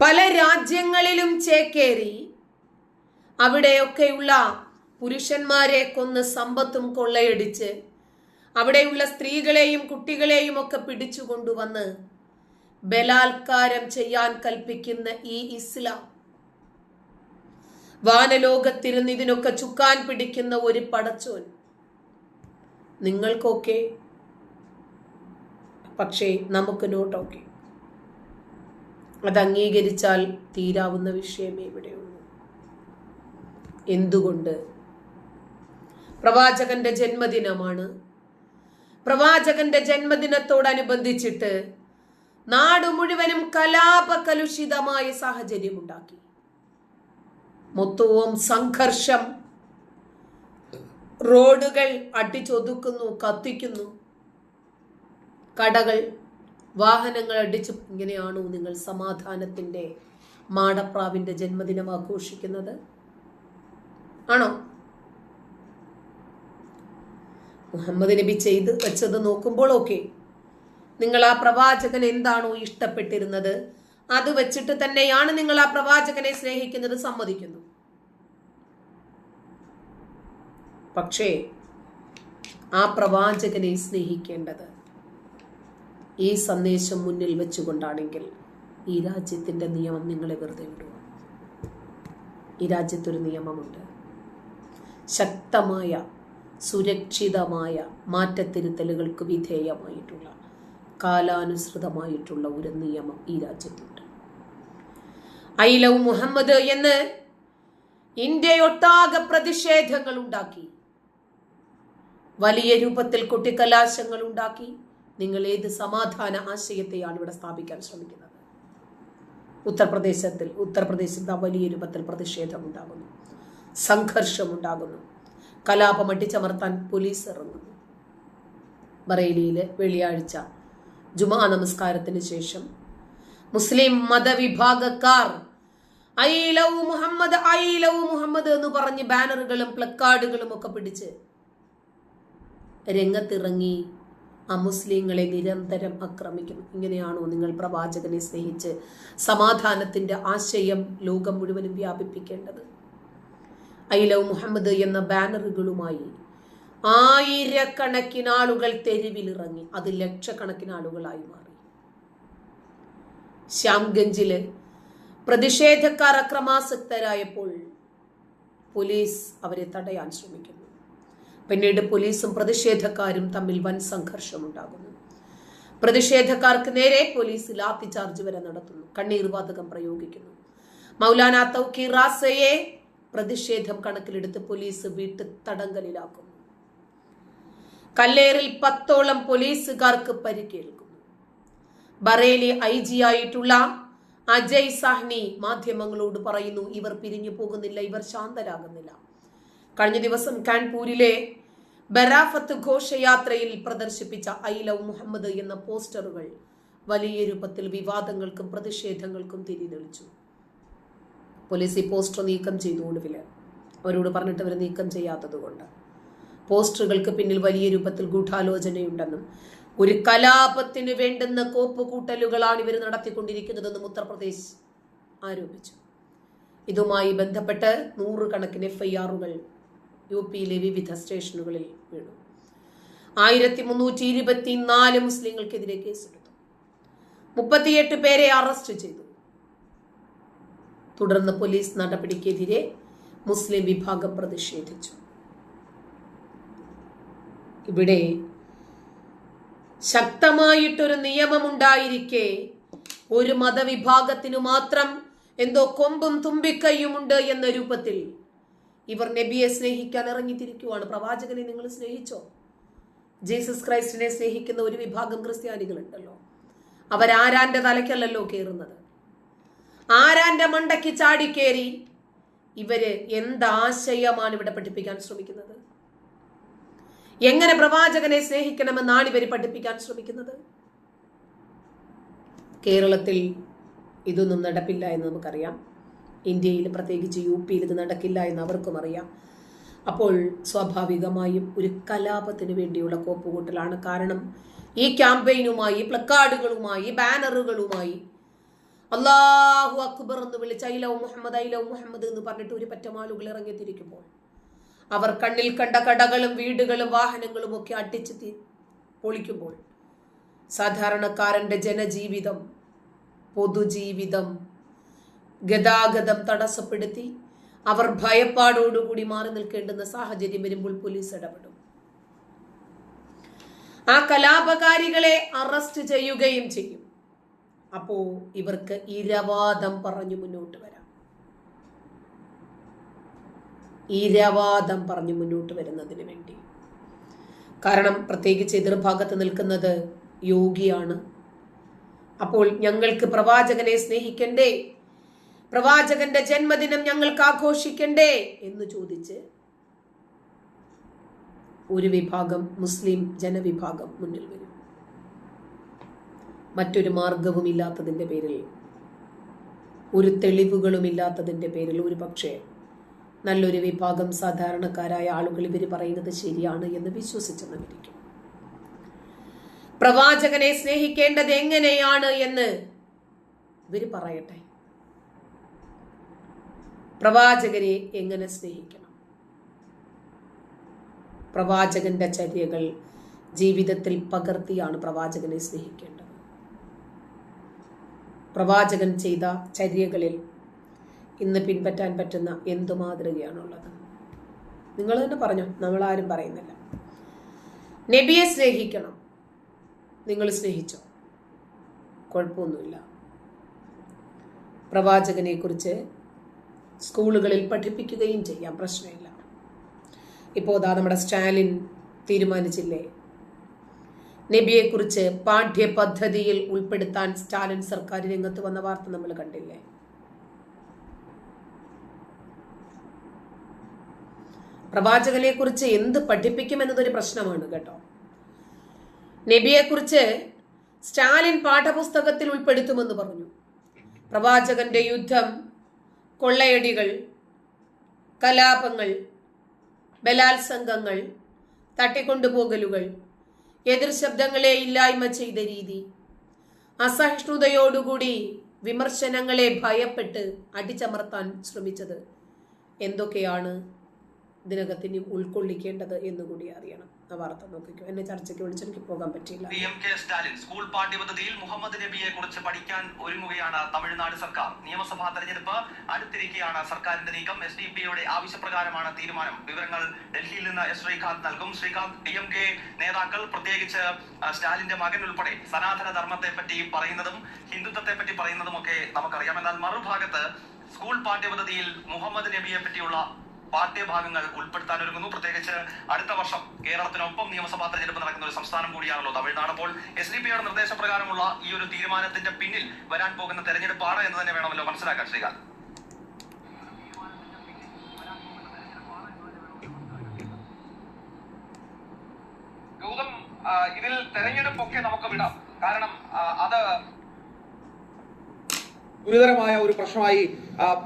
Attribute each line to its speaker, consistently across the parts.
Speaker 1: പല രാജ്യങ്ങളിലും ചേക്കേറി അവിടെയൊക്കെയുള്ള പുരുഷന്മാരെ കൊന്ന് സമ്പത്തും കൊള്ളയടിച്ച് അവിടെയുള്ള സ്ത്രീകളെയും കുട്ടികളെയും ഒക്കെ പിടിച്ചു കൊണ്ടുവന്ന് ബലാത്കാരം ചെയ്യാൻ കൽപ്പിക്കുന്ന ഈ ഇസ്ലാം. വാനലോകത്തിരുന്ന് ഇതിനൊക്കെ ചുക്കാൻ പിടിക്കുന്ന ഒരു പടച്ചോൻ. നിങ്ങൾക്കൊക്കെ? പക്ഷേ നമുക്ക് നോട്ടൊക്കെ അത് അംഗീകരിച്ചാൽ തീരാവുന്ന വിഷയമേ ഇവിടെയുള്ളൂ എന്തുകൊണ്ട്? പ്രവാചകന്റെ ജന്മദിനമാണ്. പ്രവാചകന്റെ ജന്മദിനത്തോടനുബന്ധിച്ചിട്ട് നാട് മുഴുവനും കലാപകലുഷിതമായ സാഹചര്യം ഉണ്ടാക്കി. മൊത്തവും സംഘർഷം. റോഡുകൾ അടിച്ചൊതുക്കുന്നു കത്തിക്കുന്നു. കടകൾ വാഹനങ്ങൾ അടിച്ചു ഇങ്ങനെയാണോ നിങ്ങൾ സമാധാനത്തിന്റെ മാടപ്രാവിന്റെ ജന്മദിനം ആഘോഷിക്കുന്നത്? ആണോ? മുഹമ്മദ് നബി ചെയ്ത് വെച്ചത് നോക്കുമ്പോൾ ഓക്കെ. നിങ്ങൾ ആ പ്രവാചകൻ എന്താണോ ഇഷ്ടപ്പെട്ടിരുന്നത്? അത് വെച്ചിട്ട് തന്നെയാണ് നിങ്ങൾ ആ പ്രവാചകനെ സ്നേഹിക്കുന്നത് സമ്മതിക്കുന്നു. പക്ഷേ ആ പ്രവാചകനെ സ്നേഹിക്കേണ്ടത് ഈ സന്ദേശം മുന്നിൽ വെച്ചുകൊണ്ടാണെങ്കിൽ ഈ രാജ്യത്തിന്റെ നിയമം നിങ്ങളെ വെറുതെ വിടുക ഈ രാജ്യത്തൊരു നിയമമുണ്ട്. ശക്തമായ സുരക്ഷിതമായ മാറ്റത്തിരുത്തലുകൾക്ക് വിധേയമായിട്ടുള്ള കാലാനുസൃതമായിട്ടുള്ള ഒരു നിയമം ഈ രാജ്യത്തുണ്ട്. ഐ ലവ് മുഹമ്മദ് എന്ന് ഇന്ത്യയൊട്ടാകെ പ്രതിഷേധങ്ങൾ ഉണ്ടാക്കി. വലിയ രൂപത്തിൽ കുട്ടിക്കലാശങ്ങൾ ഉണ്ടാക്കി. നിങ്ങൾ ഏത് സമാധാന ആശയത്തെയാണ് ഇവിടെ സ്ഥാപിക്കാൻ ശ്രമിക്കുന്നത്? ഉത്തർപ്രദേശത്തിൽ ഉത്തർപ്രദേശത്ത് വലിയ രൂപത്തിൽ പ്രതിഷേധം ഉണ്ടാകുന്നു സംഘർഷം ഉണ്ടാകുന്നു കലാപം അടിച്ചമർത്താൻ പോലീസ് ഇറങ്ങുന്നു. ബറേലിയിലെ വെള്ളിയാഴ്ച ജുമാ നമസ്കാരത്തിന് ശേഷം മുസ്ലിം മതവിഭാഗക്കാർ I love Muhammad I love Muhammad എന്ന് പറഞ്ഞ് ബാനറുകളും പ്ലക്കാർഡുകളും ഒക്കെ പിടിച്ച് രംഗത്തിറങ്ങി അമുസ്ലിങ്ങളെ നിരന്തരം ആക്രമിക്കും. ഇങ്ങനെയാണോ നിങ്ങൾ പ്രവാചകനെ സ്നേഹിച്ച് സമാധാനത്തിന്റെ ആശയം ലോകം മുഴുവനും വ്യാപിപ്പിക്കേണ്ടത്? ഐ ലവ് മുഹമ്മദ് എന്ന ബാനറുകളുമായി ആയിരക്കണക്കിന് ആളുകൾ തെരുവിലിറങ്ങി. അത് ലക്ഷക്കണക്കിന് ആളുകളായി മാറി. ശ്യാംഗഞ്ചിൽ പ്രതിഷേധക്കാർ അക്രമാസക്തരായപ്പോൾ പോലീസ് അവരെ തടയാൻ ശ്രമിക്കുന്നു. പിന്നീട് പോലീസും പ്രതിഷേധക്കാരും തമ്മിൽ വൻ സംഘർഷമുണ്ടാകുന്നു. പ്രതിഷേധക്കാർക്ക് നേരെ പോലീസ് ലാത്തി ചാർജ് വരെ നടത്തുന്നു. കണ്ണീർ വാതകം പ്രയോഗിക്കുന്നു. മൗലാന തൗക്കി റാസയെ പ്രതിഷേധം കണക്കിലെടുത്ത് പോലീസ് വീട്ട് തടങ്കലിലാക്കുന്നു. കല്ലേറിൽ പത്തോളം പോലീസുകാർക്ക് പരിക്കേൽക്കുന്നു. ബറേലി ഐ ജി ആയിട്ടുള്ള അജയ് സാഹ്നി മാധ്യമങ്ങളോട് പറയുന്നു ഇവർ പിരിഞ്ഞു പോകുന്നില്ല ഇവർ ശാന്തരാകുന്നില്ല. കഴിഞ്ഞ ദിവസം കാൺപൂരിലെ ബറാഫത്ത് ഘോഷയാത്രയിൽ പ്രദർശിപ്പിച്ച ഐ ലവ് മുഹമ്മദ് എന്ന പോസ്റ്ററുകൾ വലിയ രൂപത്തിൽ വിവാദങ്ങൾക്കും പ്രതിഷേധങ്ങൾക്കും തിരിതെളിച്ചു. പോലീസ് ഈ പോസ്റ്റർ നീക്കം ചെയ്തു ഒടുവിൽ. അവരോട് പറഞ്ഞിട്ട് അവർ നീക്കം ചെയ്യാത്തത് കൊണ്ട് പോസ്റ്ററുകൾക്ക് പിന്നിൽ വലിയ രൂപത്തിൽ ഗൂഢാലോചനയുണ്ടെന്നും ഒരു കലാപത്തിന് വേണ്ടുന്ന കോപ്പുകൂട്ടലുകളാണ് ഇവർ നടത്തിക്കൊണ്ടിരിക്കുന്നതെന്നും ഉത്തർപ്രദേശ് ആരോപിച്ചു. ഇതുമായി ബന്ധപ്പെട്ട് നൂറുകണക്കിന് എഫ് ഐ ആറുകൾ യു പിയിലെ വിവിധ സ്റ്റേഷനുകളിൽ വീണു. ആയിരത്തി മുന്നൂറ്റി ഇരുപത്തി നാല് മുസ്ലിങ്ങൾക്കെതിരെ കേസെടുത്തു. മുപ്പത്തിയെട്ട് പേരെ അറസ്റ്റ് ചെയ്തു. തുടർന്ന് പോലീസ് നടപടിക്കെതിരെ മുസ്ലിം വിഭാഗം പ്രതിഷേധിച്ചു. ഇവിടെ ശക്തമായിട്ടൊരു നിയമമുണ്ടായിരിക്കെ ഒരു മതവിഭാഗത്തിനു മാത്രം എന്തോ കൊമ്പും തുമ്പിക്കൈയുമുണ്ട് എന്ന രൂപത്തിൽ ഇവർ നബിയെ സ്നേഹിക്കാൻ ഇറങ്ങിത്തിരിക്കുവാണ്. പ്രവാചകനെ നിങ്ങൾ സ്നേഹിച്ചോ? ജീസസ് ക്രൈസ്റ്റിനെ സ്നേഹിക്കുന്ന ഒരു വിഭാഗം ക്രിസ്ത്യാനികളുണ്ടല്ലോ. അവരാരാന്റെ തലയ്ക്കല്ലല്ലോ കയറുന്നത് ആരാന്റെ മണ്ടയ്ക്ക് ചാടിക്കേറി ഇവർ എന്താശയമാണ് ഇവിടെ പഠിപ്പിക്കാൻ ശ്രമിക്കുന്നത്? എങ്ങനെ പ്രവാചകനെ സ്നേഹിക്കണമെന്നാണ് ഇവർ പഠിപ്പിക്കാൻ ശ്രമിക്കുന്നത്? കേരളത്തിൽ ഇതൊന്നും നടപ്പില്ല എന്ന് നമുക്കറിയാം. ഇന്ത്യയിൽ പ്രത്യേകിച്ച് യു പിയിൽ ഇത് നടക്കില്ല എന്ന് അവർക്കും അറിയാം. അപ്പോൾ സ്വാഭാവികമായും ഒരു കലാപത്തിന് വേണ്ടിയുള്ള കോപ്പുകൂട്ടലാണ്. കാരണം ഈ ക്യാമ്പയിനുമായി പ്ലക്കാർഡുകളുമായി ബാനറുകളുമായി അള്ളാഹു അക്ബർ എന്ന് വിളിച്ച് ഐലവ് മുഹമ്മദ് ഐലവ് മുഹമ്മദ് എന്ന് പറഞ്ഞിട്ട് ഒരു പറ്റം ആളുകൾ ഇറങ്ങിത്തിരിക്കുമ്പോൾ അവർ കണ്ണിൽ കണ്ട കടകളും വീടുകളും വാഹനങ്ങളും ഒക്കെ അട്ടിച്ച് തീ പൊളിക്കുമ്പോൾ സാധാരണക്കാരന്റെ ജനജീവിതം പൊതുജീവിതം ഗതാഗതം തടസ്സപ്പെടുത്തി അവർ ഭയപ്പാടോടുകൂടി മാറി നിൽക്കേണ്ടുന്ന സാഹചര്യം വരുമ്പോൾ പോലീസ് ഇടപെടും. ആ കലാപകാരികളെ അറസ്റ്റ് ചെയ്യുകയും ചെയ്യും. അപ്പോ ഇവർക്ക് ഇരവാദം പറഞ്ഞു മുന്നോട്ട് വരാം. ഇരവാദം പറഞ്ഞു മുന്നോട്ട് വരുന്നതിന് വേണ്ടി. കാരണം പ്രത്യേകിച്ച് എതിർഭാഗത്ത് നിൽക്കുന്നത് യോഗിയാണ്. അപ്പോൾ ഞങ്ങൾക്ക് പ്രവാചകനെ സ്നേഹിക്കണ്ടേ? പ്രവാചകന്റെ ജന്മദിനം ഞങ്ങൾക്ക് ആഘോഷിക്കണ്ടേ എന്ന് ചോദിച്ച് ഒരു വിഭാഗം മുസ്ലിം ജനവിഭാഗം മുന്നിൽ വരും. മറ്റൊരു മാർഗവും ഇല്ലാത്തതിന്റെ പേരിൽ ഒരു തെളിവുകളും ഇല്ലാത്തതിന്റെ പേരിൽ ഒരു പക്ഷേ നല്ലൊരു വിഭാഗം സാധാരണക്കാരായ ആളുകൾ ഇവർ പറയുന്നത് ശരിയാണ് എന്ന് വിശ്വസിച്ചെന്നിരിക്കും പ്രവാചകനെ സ്നേഹിക്കേണ്ടത് എങ്ങനെയാണ് എന്ന് ഇവർ പറയട്ടെ. പ്രവാചകരെ എങ്ങനെ സ്നേഹിക്കണം? പ്രവാചകന്റെ ചര്യകൾ ജീവിതത്തിൽ പകർത്തിയാണ് പ്രവാചകനെ സ്നേഹിക്കേണ്ടത്. പ്രവാചകൻ ചെയ്ത ചര്യകളിൽ ഇന്ന് പിൻപറ്റാൻ പറ്റുന്ന എന്തു മാതൃകയാണുള്ളത്? നിങ്ങൾ തന്നെ പറഞ്ഞു നമ്മൾ ആരും പറയുന്നില്ല. നബിയെ സ്നേഹിക്കണം. നിങ്ങൾ സ്നേഹിച്ചോ? കുഴപ്പമൊന്നുമില്ല. പ്രവാചകനെ കുറിച്ച് സ്കൂളുകളിൽ പഠിപ്പിക്കുകയും ചെയ്യാം. പ്രശ്നമില്ല. ഇപ്പോൾ അതാ നമ്മുടെ സ്റ്റാലിൻ തീരുമാനിച്ചില്ലേ? നബിയെക്കുറിച്ച് പാഠ്യപദ്ധതിയിൽ ഉൾപ്പെടുത്താൻ സ്റ്റാലിൻ സർക്കാർ രംഗത്ത് വന്ന വാർത്ത നമ്മൾ കണ്ടില്ലേ? പ്രവാചകനെ കുറിച്ച് എന്ത് പഠിപ്പിക്കുമെന്നതൊരു പ്രശ്നമാണ് കേട്ടോ. നബിയെക്കുറിച്ച് സ്റ്റാലിൻ പാഠപുസ്തകത്തിൽ ഉൾപ്പെടുത്തുമെന്ന് പറഞ്ഞു. പ്രവാചകന്റെ യുദ്ധം കൊള്ളയടികൾ കലാപങ്ങൾ ബലാത്സംഗങ്ങൾ തട്ടിക്കൊണ്ടുപോകലുകൾ എതിർ ശബ്ദങ്ങളെ ഇല്ലായ്മ ചെയ്ത രീതി അസഹിഷ്ണുതയോടുകൂടി വിമർശനങ്ങളെ ഭയപ്പെട്ട് അടിച്ചമർത്താൻ ശ്രമിച്ചത് എന്തൊക്കെയാണ് ഇതിനകത്തിന് ഉൾക്കൊള്ളിക്കേണ്ടത് എന്നുകൂടി അറിയണം. ആ വാർത്ത നോക്കിക്കോ. എന്നെ ചർച്ചയ്ക്ക് വിളിച്ച് എനിക്ക് പോകാൻ പറ്റിയില്ല.
Speaker 2: P M K Stalin school പാഠ്യപദ്ധതിയിൽ മുഹമ്മദ് നബിയെ കുറിച്ച് പഠിക്കാൻ ഒരുങ്ങുകയാണ് തമിഴ്നാട് സർക്കാർ. നിയമസഭാ തെരഞ്ഞെടുപ്പ് അടുത്തിരിക്കുകയാണ് സർക്കാരിന്റെ നീക്കം. എസ് ഡി പിയുടെ ആവശ്യപ്രകാരമാണ് തീരുമാനം. വിവരങ്ങൾ ഡൽഹിയിൽ നിന്ന് എസ് ശ്രീകാന്ത് നൽകും. ശ്രീകാന്ത് ഡി എം കെ നേതാക്കൾ പ്രത്യേകിച്ച് സ്റ്റാലിന്റെ മകൻ ഉൾപ്പെടെ സനാതന ധർമ്മത്തെ പറ്റി പറയുന്നതും ഹിന്ദുത്വത്തെ പറ്റി പറയുന്നതും ഒക്കെ നമുക്കറിയാം. എന്നാൽ മറുഭാഗത്ത് സ്കൂൾ പാഠ്യപദ്ധതിയിൽ മുഹമ്മദ് നബിയെ പറ്റിയുള്ള പാഠ്യഭാഗങ്ങൾ ഉൾപ്പെടുത്താൻ ഒരുങ്ങുന്നു. പ്രത്യേകിച്ച് അടുത്ത വർഷം കേരളത്തിനൊപ്പം നിയമസഭാ തെരഞ്ഞെടുപ്പ് നടക്കുന്ന ഒരു സംസ്ഥാനം കൂടിയാണല്ലോ തമിഴ്നാട്. അപ്പോൾ എസ് ഡി പിയുടെ നിർദ്ദേശപ്രകാരമുള്ള ഈ ഒരു തീരുമാനത്തിന്റെ പിന്നിൽ വരാൻ പോകുന്ന തെരഞ്ഞെടുപ്പാണ് എന്ന് തന്നെ വേണമല്ലോ മനസ്സിലാക്കാൻ ശ്രീകാന്ത്.
Speaker 3: ഗൗതം ഇതിൽ തെരഞ്ഞെടുപ്പൊക്കെ നമുക്ക് വിടാം. കാരണം അത് ഗുരുതരമായ ഒരു പ്രശ്നമായി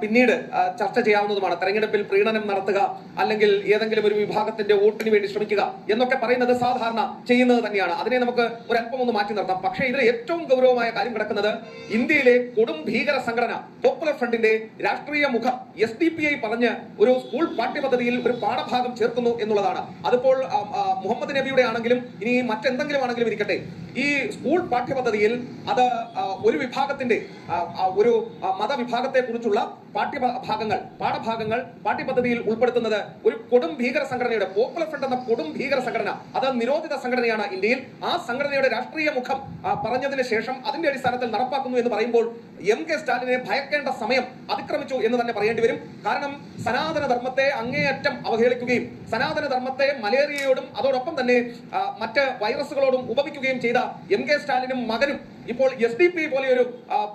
Speaker 3: പിന്നീട് ചർച്ച ചെയ്യാവുന്നതുമാണ്. തെരഞ്ഞെടുപ്പിൽ പ്രീണനം നടത്തുക അല്ലെങ്കിൽ ഏതെങ്കിലും ഒരു വിഭാഗത്തിന്റെ വോട്ടിന് വേണ്ടി ശ്രമിക്കുക എന്നൊക്കെ പറയുന്നത് സാധാരണ ചെയ്യുന്നത് തന്നെയാണ്. അതിനെ നമുക്ക് ഒരല്പം ഒന്ന് മാറ്റി നിർത്താം. പക്ഷേ ഇതിൽ ഏറ്റവും ഗൗരവമായ കാര്യം കിടക്കുന്നത് ഇന്ത്യയിലെ കൊടും ഭീകര സംഘടന പോപ്പുലർ ഫ്രണ്ടിന്റെ രാഷ്ട്രീയ മുഖം എസ് ഡി പി ഐ പറഞ്ഞ് ഒരു സ്കൂൾ പാഠ്യപദ്ധതിയിൽ ഒരു പാഠഭാഗം ചേർക്കുന്നു എന്നുള്ളതാണ്. അതിപ്പോൾ മുഹമ്മദ് നബിയുടെ ആണെങ്കിലും ഇനി മറ്റെന്തെങ്കിലും ആണെങ്കിലും ഇരിക്കട്ടെ. ഈ സ്കൂൾ പാഠ്യപദ്ധതിയിൽ അത് ഒരു വിഭാഗത്തിന്റെ ഒരു മതവിഭാഗത്തെ കുറിച്ചുള്ള പാഠ്യ ഭാഗങ്ങൾ പാഠഭാഗങ്ങൾ പാഠ്യപദ്ധതിയിൽ ഉൾപ്പെടുത്തുന്നത് ഒരു കൊടും ഭീകര സംഘടനയുടെ പോപ്പുലർ ഫ്രണ്ട് എന്ന കൊടും ഭീകര സംഘടന അത് നിരോധിത സംഘടനയാണ് ഇന്ത്യയിൽ. ആ സംഘടനയുടെ രാഷ്ട്രീയ മുഖം പറഞ്ഞതിന് ശേഷം അതിന്റെ അടിസ്ഥാനത്തിൽ നടപ്പാക്കുന്നു എന്ന് പറയുമ്പോൾ എം കെ സ്റ്റാലിനെ ഭയക്കേണ്ട സമയം അതിക്രമിച്ചു എന്ന് തന്നെ പറയേണ്ടി വരും. കാരണം സനാതന ധർമ്മത്തെ അങ്ങേയറ്റം അവഹേളിക്കുകയും സനാതന ധർമ്മത്തെ മലേറിയയോടും അതോടൊപ്പം തന്നെ മറ്റ് വൈറസുകളോടും ഉപമിക്കുകയും ചെയ്ത എം കെ സ്റ്റാലിനും മകനും ഇപ്പോൾ എസ് ഡി പി പോലെ ഒരു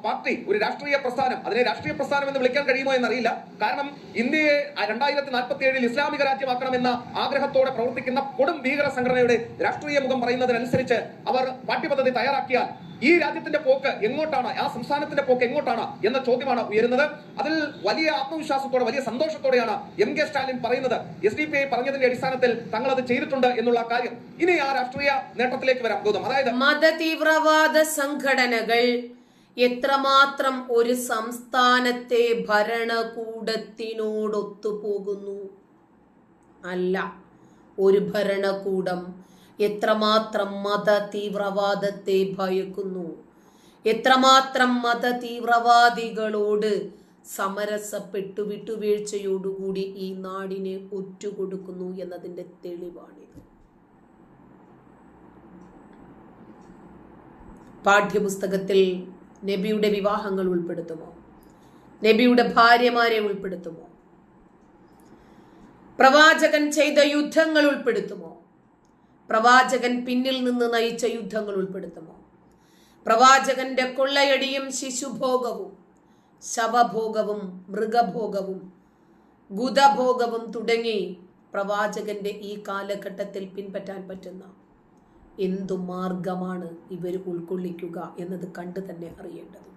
Speaker 3: പാർട്ടി ഒരു രാഷ്ട്രീയ പ്രസ്ഥാനം. അതിനെ രാഷ്ട്രീയ പ്രസ്ഥാനം എന്ന് വിളിക്കാൻ കഴിയുമോ എന്നറിയില്ല. കാരണം ഇന്ത്യയെ രണ്ടായിരത്തി നാൽപ്പത്തി ഏഴിൽ ഇസ്ലാമിക രാജ്യമാക്കണമെന്ന ആഗ്രഹത്തോടെ പ്രവർത്തിക്കുന്ന കൊടും ഭീകര സംഘടനയുടെ രാഷ്ട്രീയ മുഖം പറയുന്നതിനനുസരിച്ച് അവർ പാഠ്യപദ്ധതി തയ്യാറാക്കിയാൽ ഈ രാജ്യത്തിന്റെ പോക്ക് എങ്ങോട്ടാണ്? ആ സംസ്ഥാനത്തിന്റെ പോക്ക് എങ്ങോട്ടാണ്? എന്ന ചോദ്യമാണ് ഉയരുന്നത്. അതിൽ വലിയ ആത്മവിശ്വാസത്തോടെ വലിയ സന്തോഷത്തോടെയാണ് എം കെ സ്റ്റാലിൻ പറയുന്നത്. എസ് ഡി പി ഐ പറഞ്ഞതിന്റെ അടിസ്ഥാനത്തിൽ തങ്ങൾ അത് ചെയ്തിട്ടുണ്ട് എന്നുള്ള കാര്യം. ഇനി ആ രാഷ്ട്രീയ നേട്ടത്തിലേക്ക് വരാം. ഗൗതം അതായത്
Speaker 1: മതതീവ്രവാദ സംഘടനകൾ എത്രമാത്രം ഒരു സംസ്ഥാനത്തെ ഭരണകൂടത്തിനോടൊത്തു പോകുന്നു? അല്ല ഒരു ഭരണകൂടം എത്രമാത്രം മത തീവ്രവാദത്തെ ഭയക്കുന്നു? എത്രമാത്രം മത തീവ്രവാദികളോട് സമരസപ്പെട്ടു വിട്ടുവീഴ്ചയോടുകൂടി ഈ നാടിനെ ഒറ്റുകൊടുക്കുന്നു എന്നതിന്റെ തെളിവാണിത്. പാഠ്യപുസ്തകത്തിൽ നബിയുടെ വിവാഹങ്ങൾ ഉൾപ്പെടുത്തുമോ? നബിയുടെ ഭാര്യമാരെ ഉൾപ്പെടുത്തുമോ? പ്രവാചകൻ ചെയ്ത യുദ്ധങ്ങൾ ഉൾപ്പെടുത്തുമോ? പ്രവാചകൻ പിന്നിൽ നിന്ന് നയിച്ച യുദ്ധങ്ങൾ ഉൾപ്പെടുത്തുമോ? പ്രവാചകന്റെ കൊള്ളയടിയും ശിശുഭോഗവും ശവഭോഗവും മൃഗഭോഗവും ഗുദഭോഗവും തുടങ്ങി പ്രവാചകന്റെ ഈ കാലഘട്ടത്തിൽ പിൻപറ്റാൻ പറ്റുന്ന എന്തു മാർഗമാണ് ഇവർ ഉൾക്കൊള്ളിക്കുക എന്നത് കണ്ടു തന്നെ അറിയേണ്ടത്